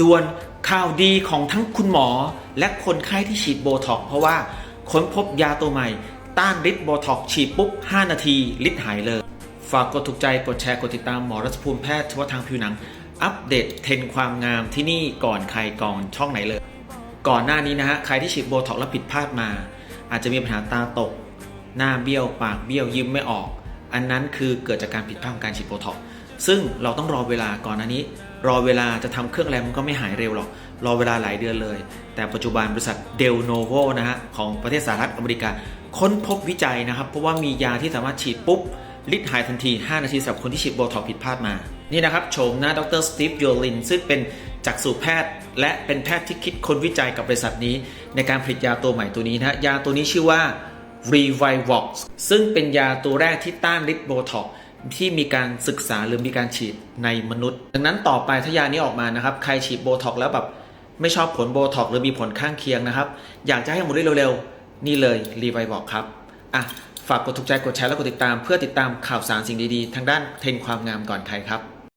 ด่วนข่าวดีของทั้งคุณหมอและคนไข้ที่ฉีดโบท็อกเพราะว่าค้นพบยาตัวใหม่ ต้านฤทธิ์โบท็อกฉีดปุ๊บ 5 นาทีฤทธิ์หายเลย ฝากกดถูกใจกดแชร์กดติดตามหมอรัชภูมิแพทย์เฉพาะทางผิวหนัง อัปเดตเทรนความงามที่นี่ก่อนใครก่อนช่องไหนเลย ก่อนหน้านี้นะฮะใครที่ฉีดโบท็อกแล้วผิดพลาดมา อาจจะมีปัญหาตาตก หน้าเบี้ยวปากเบี้ยวยิ้มไม่ออก อันนั้นคือเกิดจากการผิดพลาดของการฉีดโบท็อกซึ่งเราต้องรอเวลาก่อนหน้านี้ รอเวลาจะทำเครื่องแรมันก็ไม่หายเร็วหรอก รอเวลาหลายเดือนเลย แต่ปัจจุบันบริษัทเดลโนโวนะฮะของประเทศสหรัฐอเมริกา ค้นพบวิจัยนะครับ เพราะว่ามียาที่สามารถฉีดปุ๊บฤทธิ์หายทันที 5 นาทีสำหรับคนที่ฉีดโบท็อกผิดพลาดมา นี่นะครับโฉมหน้าดรสตีฟโยลินซึ่งเป็นจักษุแพทย์ และเป็นแพทย์ที่คิดค้นวิจัยกับบริษัทนี้ ในการผลิตยาตัวใหม่ตัวนี้นะยาตัวนี้ชื่อว่า Revivox ซึ่งเป็นยาตัวแรกที่ต้านฤทธิ์โบท็อกที่มีการศึกษาหรือมีการฉีดในมนุษย์ ดังนั้นต่อไปถ้ายานี้ออกมานะครับ ใครฉีดโบท็อกแล้วแบบไม่ชอบผลโบท็อกหรือมีผลข้างเคียงนะครับ อยากจะให้หมดได้เร็วๆ นี่เลย Revivox ครับ อะ ฝากกดถูกใจกดแชร์และกดติดตาม เพื่อติดตามข่าวสารสิ่งดีๆ ทางด้านเทรนความงามก่อนใครครับ